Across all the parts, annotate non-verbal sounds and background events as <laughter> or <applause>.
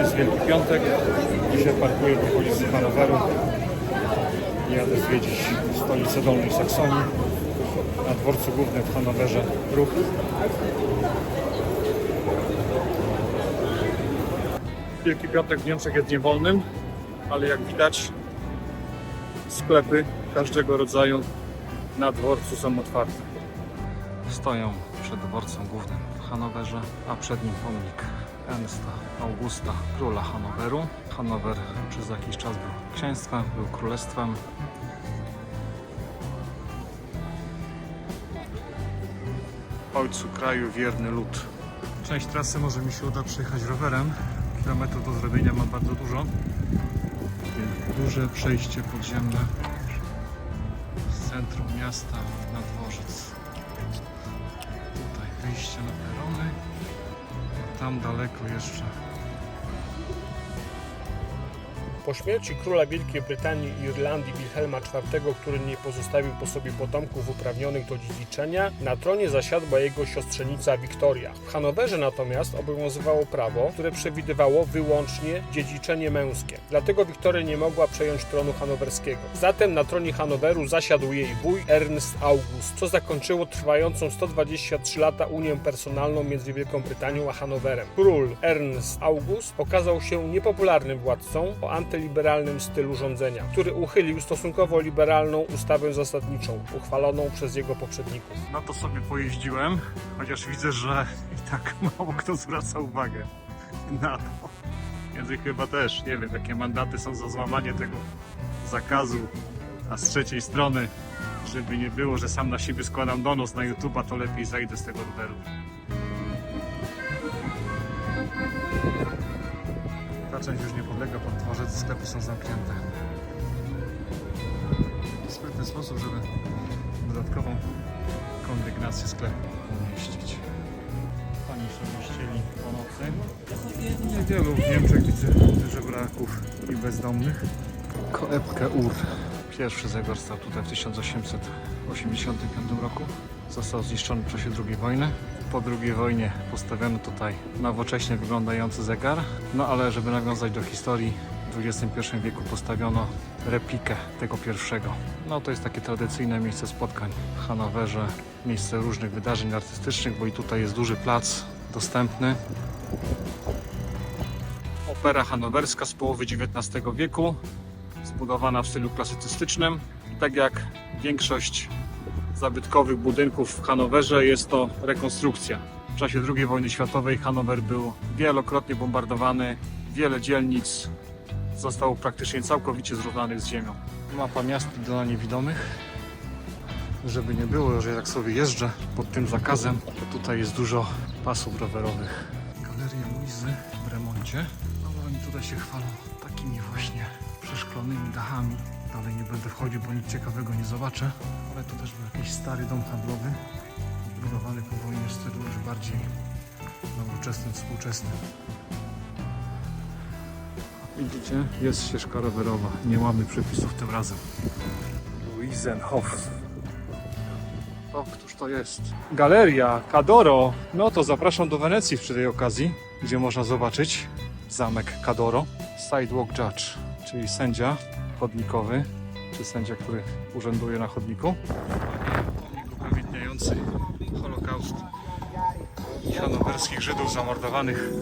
Jest Wielki Piątek. Dzisiaj parkuję w okolicy Hanoweru. Jadę zwiedzić stolicę Dolnej Saksonii. Na dworcu głównym w Hanowerze ruch. Wielki Piątek w Niemczech jest niewolnym, ale jak widać sklepy każdego rodzaju na dworcu są otwarte. Stoją przed dworcem głównym w Hanowerze, a przed nim pomnik Ernsta Augusta, króla Hanoweru. Hanower przez jakiś czas był księstwem, był królestwem. Ojcu kraju wierny lud. Część trasy może mi się uda przejechać rowerem. Kilometrów do zrobienia mam bardzo dużo. Duże przejście podziemne z centrum miasta na dworzec. Tutaj wyjście na perony. Tam daleko jeszcze Po śmierci króla Wielkiej Brytanii i Irlandii Wilhelma IV, który nie pozostawił po sobie potomków uprawnionych do dziedziczenia, na tronie zasiadła jego siostrzenica Wiktoria. W Hanowerze natomiast obowiązywało prawo, które przewidywało wyłącznie dziedziczenie męskie. Dlatego Wiktoria nie mogła przejąć tronu hanowerskiego. Zatem na tronie Hanoweru zasiadł jej wuj Ernst August, co zakończyło trwającą 123 lata unię personalną między Wielką Brytanią a Hanowerem. Król Ernst August okazał się niepopularnym władcą o antyliberalnym stylu rządzenia, który uchylił stosunkowo liberalną ustawę zasadniczą, uchwaloną przez jego poprzedników. Na to sobie pojeździłem, chociaż widzę, że i tak mało kto zwraca uwagę na to. Więc chyba też, nie wiem, jakie mandaty są za złamanie tego zakazu. A z trzeciej strony, żeby nie było, że sam na siebie składam donos na YouTube'a, to lepiej zajdę z tego roweru. Ta część już nie podlega pod dworzec, sklepy są zamknięte. Sprytny sposób, żeby dodatkową kondygnację sklepu umieścić. Pani sobie ścieli po nocy. Niewielu w Niemczech widzę żebraków i bezdomnych. Koepkę Ur. Pierwszy zegar stał tutaj w 1885 roku. Został zniszczony w czasie II wojny. Po II wojnie postawiono tutaj nowocześnie wyglądający zegar. No ale żeby nawiązać do historii, w XXI wieku postawiono replikę tego pierwszego. No to jest takie tradycyjne miejsce spotkań w Hanowerze, miejsce różnych wydarzeń artystycznych, bo i tutaj jest duży plac dostępny. Opera hanowerska z połowy XIX wieku, zbudowana w stylu klasycystycznym. Tak jak większość zabytkowych budynków w Hanowerze jest to rekonstrukcja. W czasie II wojny światowej Hanower był wielokrotnie bombardowany, wiele dzielnic zostało praktycznie całkowicie zrównanych z ziemią. Mapa miasta dla niewidomych. Żeby nie było, że jak sobie jeżdżę pod tym zakazem, to tutaj jest dużo pasów rowerowych. Galeria Luizy w remoncie. No oni tutaj się chwalą takimi właśnie przeszklonymi dachami. Dalej nie będę wchodził, bo nic ciekawego nie zobaczę. Ale to też był jakiś stary dom handlowy, budowany po wojnie w stylu już bardziej nowoczesnym, współczesnym. Widzicie, jest ścieżka rowerowa. Nie mamy przepisów tym razem. Luisenhof. O, któż to jest? Galeria Cadoro. No to zapraszam do Wenecji przy tej okazji, gdzie można zobaczyć zamek Cadoro. Sidewalk Judge, czyli sędzia chodnikowy, czy sędzia, który urzęduje na chodniku. Pomnik upamiętniający Holokaust hanowerskich Żydów zamordowanych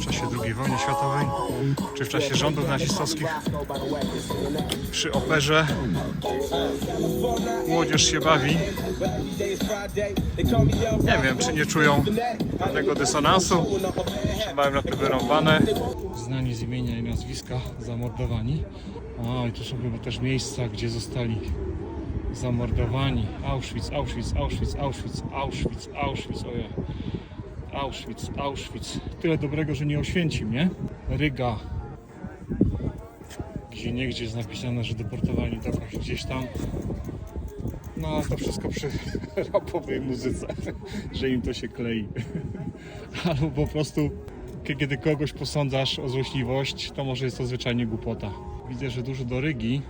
w czasie II wojny światowej, czy w czasie rządów nazistowskich. Przy operze młodzież się bawi. Nie wiem, czy nie czują pewnego dysonansu, mają na to wyrąbane. Znani z imienia i nazwiska, zamordowani. A, i to są chyba też miejsca, gdzie zostali zamordowani. Auschwitz, Auschwitz, Auschwitz, Auschwitz, Auschwitz, Auschwitz, ojej. Auschwitz, Auschwitz. Tyle dobrego, że nie oświęcim, nie? Ryga. Gdzie niegdzie jest napisane, że deportowani dokądś gdzieś tam. No to wszystko przy <laughs> rapowej muzyce, <laughs> że im to się klei. <laughs> Albo po prostu, kiedy kogoś posądzasz o złośliwość, to może jest to zwyczajnie głupota. Widzę, że dużo do Rygi,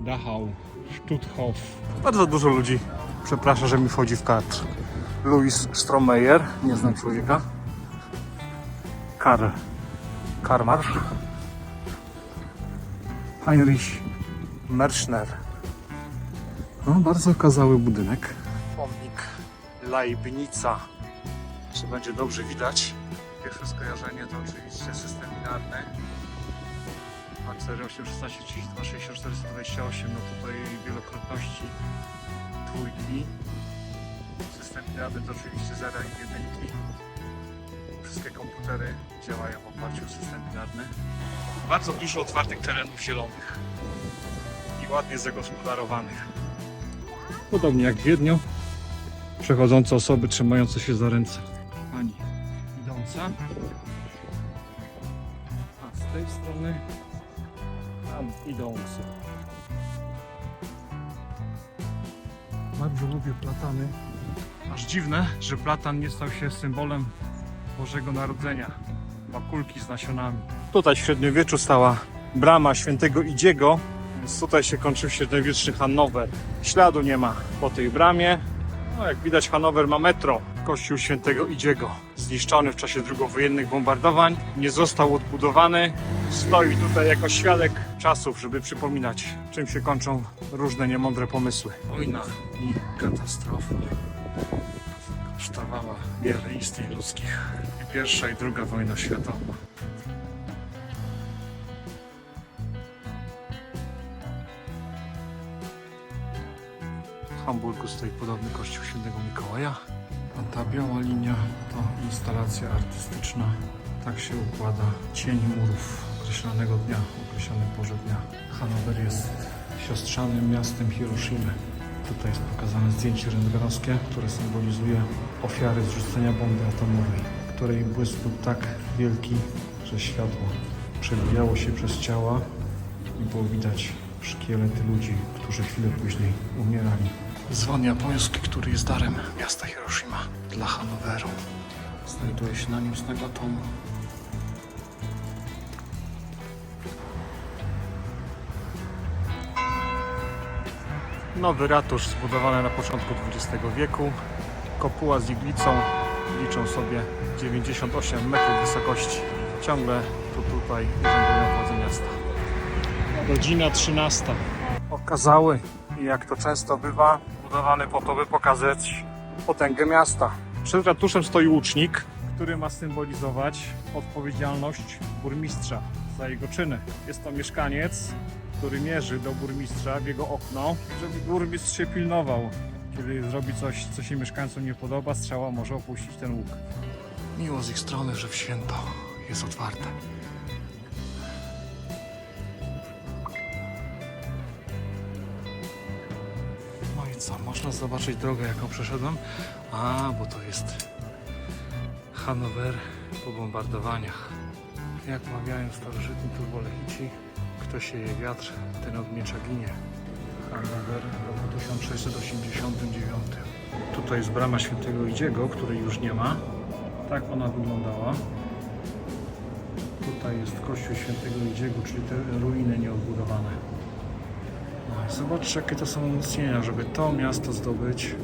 Dachau, Stutthof. Bardzo dużo ludzi przeprasza, że mi wchodzi w kadr. Louis Stromeyer, nie znam człowieka. Karl Karmarsz. Heinrich Merschner. No, bardzo okazały budynek. Pomnik Leibnica. Czy będzie dobrze widać? Pierwsze skojarzenie to oczywiście system binarny. A 4816 32 64 128 no tutaj wielokrotności dwójki. Binarny to oczywiście zera i jedynki. Wszystkie komputery działają w oparciu o system binarny. Bardzo dużo otwartych terenów zielonych i ładnie zagospodarowanych. Podobnie jak w Wiedniu, przechodzące osoby trzymające się za ręce. Pani idąca. A z tej strony tam idący. Bardzo lubię platany. Aż dziwne, że platan nie stał się symbolem Bożego Narodzenia. Bakulki z nasionami. Tutaj w średniowieczu stała brama świętego Idziego, więc tutaj się kończył średniowieczny Hannower. Śladu nie ma po tej bramie. No, jak widać, Hanower ma metro. Kościół świętego Idziego, zniszczony w czasie II-wojennych bombardowań, nie został odbudowany. Stoi tutaj jako świadek czasów, żeby przypominać, czym się kończą różne niemądre pomysły. Wojna i katastrofa kosztowała wiele istnień ludzkich. I pierwsza i druga wojna światowa. W Hamburgu stoi podobny kościół świętego Mikołaja. A ta biała linia to instalacja artystyczna. Tak się układa cień murów określonego dnia, określonej porze dnia. Hanower jest siostrzanym miastem Hiroshimy. Tutaj jest pokazane zdjęcie rentgenowskie, które symbolizuje ofiary zrzucenia bomby atomowej, której błysk był tak wielki, że światło przebijało się przez ciała i było widać szkielety ludzi, którzy chwilę później umierali. Dzwon japoński, który jest darem miasta Hiroshima dla Hanoweru. Znajduje się na nim znak atomu. Nowy ratusz zbudowany na początku XX wieku. Kopuła z iglicą liczą sobie 98 metrów wysokości. Ciągle tu tutaj urzędują władze miasta. Godzina 13. Okazały, i jak to często bywa, budowany po to, by pokazać potęgę miasta. Przed ratuszem stoi łucznik, który ma symbolizować odpowiedzialność burmistrza za jego czyny. Jest to mieszkaniec, który mierzy do burmistrza w jego okno, żeby burmistrz się pilnował. Kiedy zrobi coś, co się mieszkańcom nie podoba, strzała może opuścić ten łuk. Miło z ich strony, że w święto jest otwarte. No i co, można zobaczyć drogę, jaką przeszedłem? A, bo to jest Hanower po bombardowaniach. Jak mawiają starożytni turbolechici, kto sieje wiatr, ten od miecza ginie. Hanower w roku 1689. Tutaj jest brama świętego Idziego, której już nie ma. Tak ona wyglądała. Tutaj jest kościół świętego Idziego, czyli te ruiny nieodbudowane. No, Zobaczcie, jakie to są umocnienia, żeby to miasto zdobyć.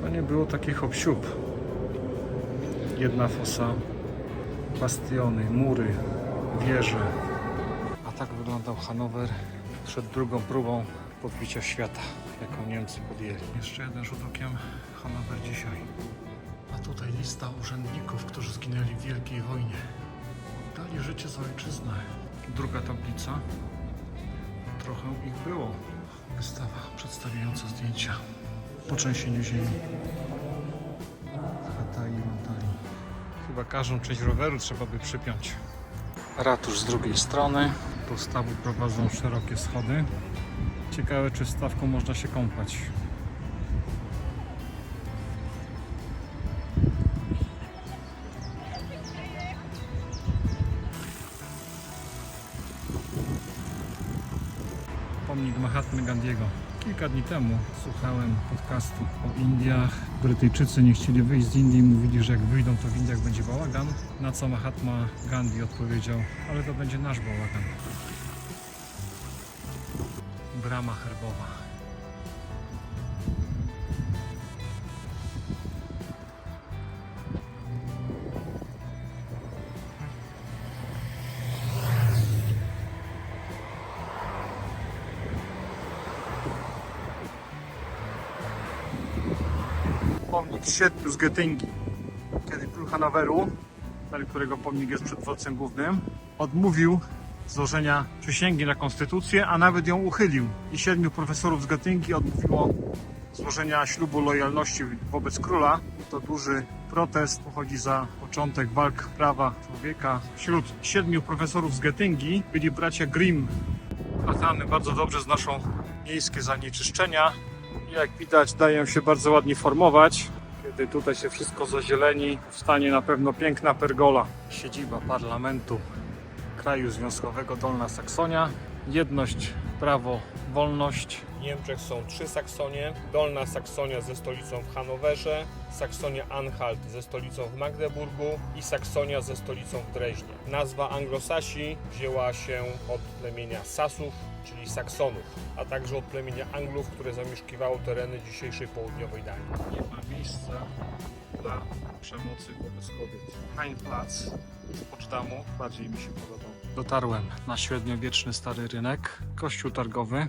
To nie było takich hop Jedna fosa, bastiony, mury, wieże. Tak wyglądał Hanower przed drugą próbą podbicia świata, jaką Niemcy podjęli. Jeszcze jeden rzut okiem Hanower dzisiaj. A tutaj lista urzędników, którzy zginęli w Wielkiej Wojnie. Dali życie za ojczyznę. Druga tablica. Trochę ich było. Wystawa przedstawiająca zdjęcia po trzęsieniu ziemi. Hatai Mantali. Chyba każdą część roweru trzeba by przypiąć. Ratusz z drugiej strony. Do stawu prowadzą szerokie schody. Ciekawe, czy stawką można się kąpać. Pomnik Mahatmy Gandiego. Kilka dni temu słuchałem podcastu o Indiach. Brytyjczycy nie chcieli wyjść z Indii, mówili, że jak wyjdą, to w Indiach będzie bałagan. Na co Mahatma Gandhi odpowiedział, ale to będzie nasz bałagan brama herbowa. Pomnik Siedmiu z Göttingi, kiedy król Hanaweru, którego pomnik jest przed dworcem głównym, odmówił złożenia przysięgi na konstytucję, a nawet ją uchylił. I siedmiu profesorów z Göttingi odmówiło złożenia ślubu lojalności wobec króla. To duży protest pochodzi za początek walk prawa człowieka. Wśród siedmiu profesorów z Göttingi byli bracia Grimm. Znamy bardzo dobrze znoszą miejskie zanieczyszczenia. Jak widać dają się bardzo ładnie formować. Kiedy tutaj się wszystko zazieleni, powstanie na pewno piękna pergola. Siedziba parlamentu kraju związkowego Dolna Saksonia. Jedność, prawo, wolność. W Niemczech są trzy Saksonie. Dolna Saksonia ze stolicą w Hanowerze, Saksonia Anhalt ze stolicą w Magdeburgu i Saksonia ze stolicą w Dreźnie. Nazwa Anglosasi wzięła się od plemienia Sasów, czyli Saksonów, a także od plemienia Anglów, które zamieszkiwało tereny dzisiejszej południowej Danii. Nie ma miejsca dla przemocy wobec kobiet. Heinplatz z Poczdamу bardziej mi się podobał. Dotarłem na średniowieczny stary rynek, kościół targowy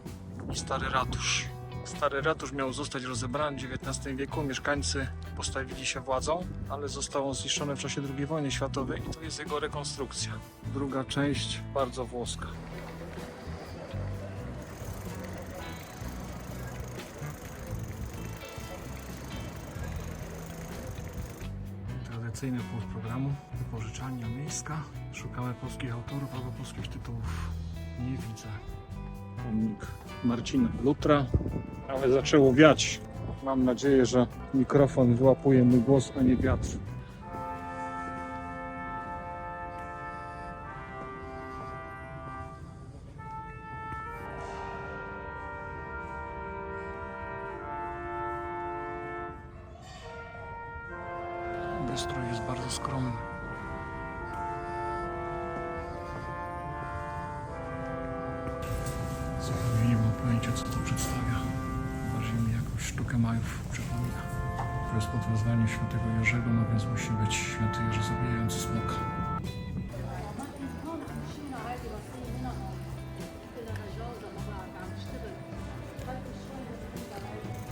i stary ratusz. Stary ratusz miał zostać rozebrany w XIX wieku. Mieszkańcy postawili się władzą, ale został on zniszczony w czasie II wojny światowej i to jest jego rekonstrukcja. Druga część bardzo włoska. Tradycyjny punkt programu, wypożyczalnia miejska. Szukamy polskich autorów albo polskich tytułów. Nie widzę. Pomnik Marcina Lutra, ale zaczęło wiać. Mam nadzieję, że mikrofon wyłapuje mój głos, a nie wiatr.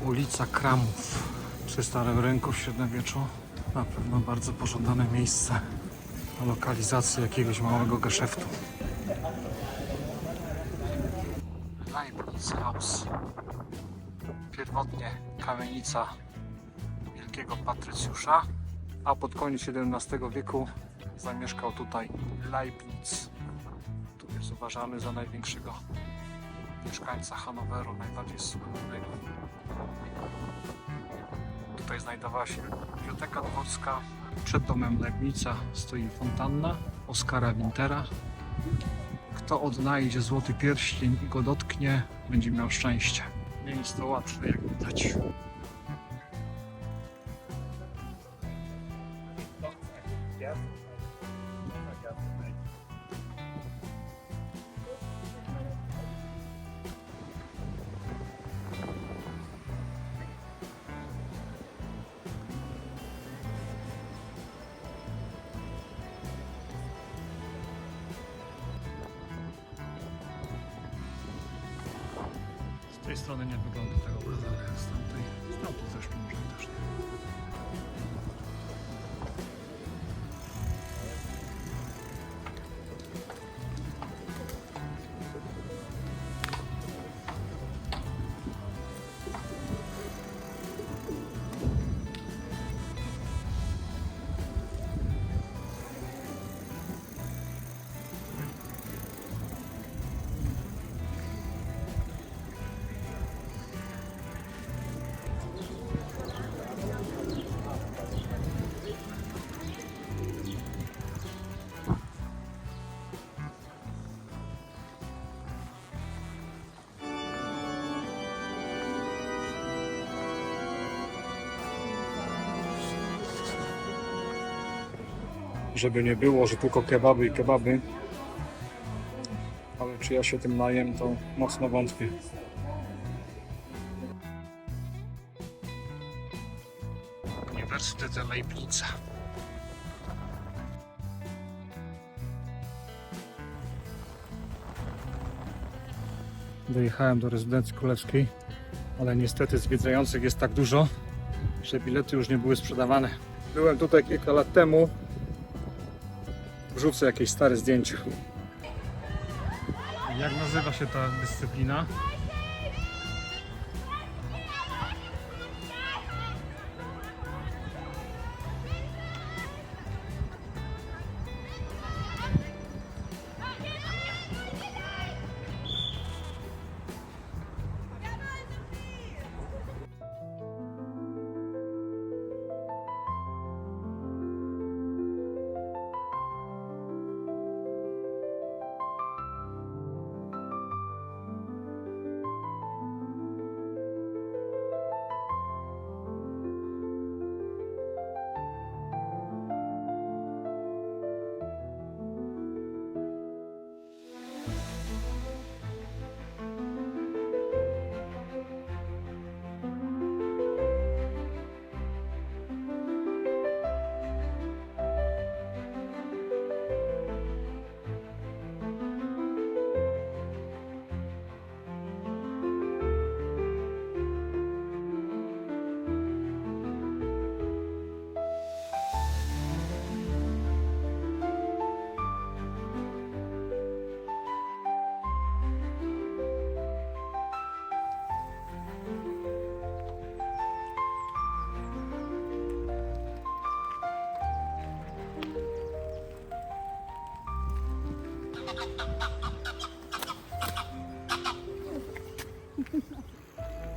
Ulica Kramów przy Starym Rynku w średniowieczu. Na pewno bardzo pożądane miejsce na lokalizację jakiegoś małego geszeftu. Leibniz House. Pierwotnie kamienica wielkiego patrycjusza, a pod koniec XVII wieku zamieszkał tutaj Leibniz. Tu jest uważany za największego mieszkańca Hanoweru, najbardziej słynnego. Tutaj znajdowała się biblioteka dworska. Przed domem Leibnica stoi fontanna Oskara Wintera. Kto odnajdzie złoty pierścień i go dotknie, będzie miał szczęście. Nie jest to łatwe, jak widać. Z tej strony nie wygląda tak okazale jak z tamtej. Z tamtej zresztą może też nie. Żeby nie było, że tylko kebaby i kebaby. Ale czy ja się tym najem, to mocno wątpię. Uniwersytet Leibnica. Dojechałem do rezydencji królewskiej, ale niestety zwiedzających jest tak dużo, że bilety już nie były sprzedawane. Byłem tutaj kilka lat temu. Wrzucę jakieś stare zdjęcia. Jak nazywa się ta dyscyplina?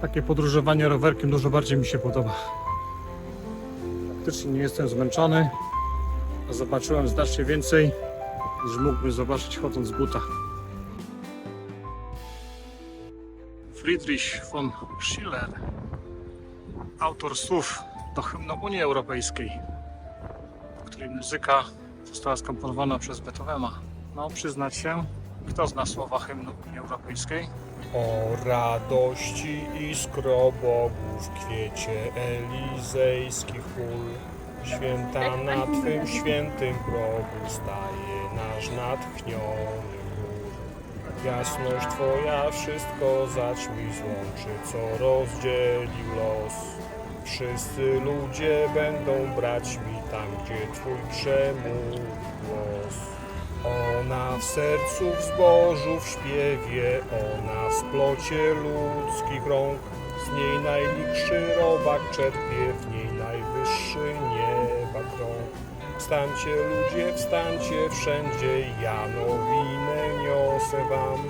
Takie podróżowanie rowerkiem dużo bardziej mi się podoba. Faktycznie nie jestem zmęczony, a zobaczyłem znacznie więcej niż mógłbym zobaczyć chodząc z buta. Friedrich von Schiller, autor słów do hymnu Unii Europejskiej, której muzyka została skomponowana przez Beethovena. No, przyznać się, kto zna słowa hymnu Unii Europejskiej? O radości iskro w kwiecie elizejskich pól. Święta na Twym świętym progu staje nasz natchniony chór. Jasność Twoja wszystko zaćmi złączy, co rozdzielił los. Wszyscy ludzie będą braćmi tam, gdzie Twój przemówił głos. Ona w sercu w zbożu w śpiewie, ona w splocie ludzkich rąk. Z niej najlichszy robak czerpie, w niej najwyższy nieba krąg. Wstańcie ludzie, wstańcie wszędzie, ja nowinę niosę wam.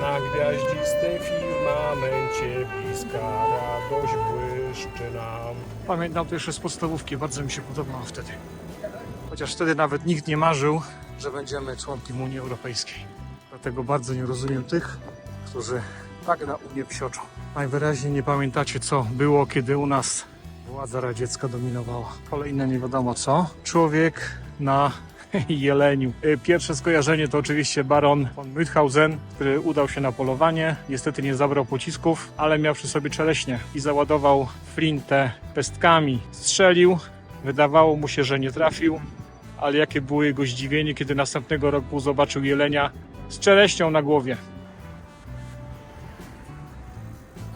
Na gwiaździstym firmamencie bliska radość błyszczy nam. Pamiętam to jeszcze z podstawówki, bardzo mi się podobało wtedy. Chociaż wtedy nawet nikt nie marzył, że będziemy członkiem Unii Europejskiej. Dlatego bardzo nie rozumiem tych, którzy tak na Unię psioczą. Najwyraźniej nie pamiętacie, co było, kiedy u nas władza radziecka dominowała. Kolejne nie wiadomo co. Człowiek na <laughs> jeleniu. Y, Pierwsze skojarzenie to oczywiście baron von Münchhausen, który udał się na polowanie. Niestety nie zabrał pocisków, ale miał przy sobie czeleśnie i załadował flintę pestkami. Strzelił, wydawało mu się, że nie trafił, ale jakie było jego zdziwienie, kiedy następnego roku zobaczył jelenia z czeleśnią na głowie.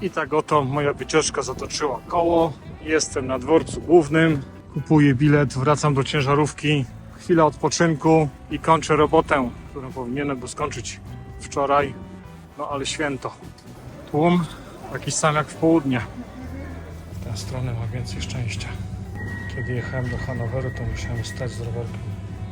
I tak oto moja wycieczka zatoczyła koło. Jestem na dworcu głównym. Kupuję bilet, wracam do ciężarówki. Chwila odpoczynku i kończę robotę, którą powinienem był skończyć wczoraj. No ale święto. Tłum taki sam jak w południe. W tę stronę ma więcej szczęścia. Kiedy jechałem do Hanoweru, to musiałem stać z rowerkiem,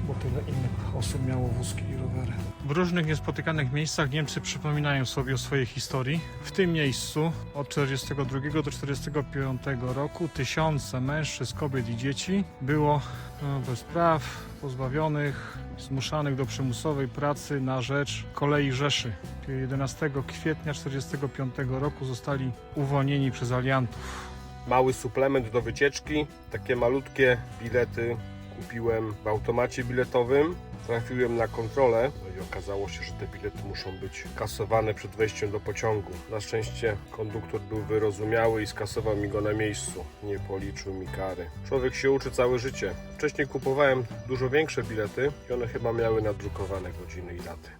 bo tyle innych osób miało wózki i rowery. W różnych niespotykanych miejscach Niemcy przypominają sobie o swojej historii. W tym miejscu od 1942 do 1945 roku tysiące mężczyzn, kobiet i dzieci było no, bez praw, pozbawionych, zmuszanych do przymusowej pracy na rzecz kolei Rzeszy. 11 kwietnia 1945 roku zostali uwolnieni przez aliantów. Mały suplement do wycieczki. Takie malutkie bilety kupiłem w automacie biletowym. Trafiłem na kontrolę no i okazało się, że te bilety muszą być kasowane przed wejściem do pociągu. Na szczęście konduktor był wyrozumiały i skasował mi go na miejscu. Nie policzył mi kary. Człowiek się uczy całe życie. Wcześniej kupowałem dużo większe bilety i one chyba miały nadrukowane godziny i daty.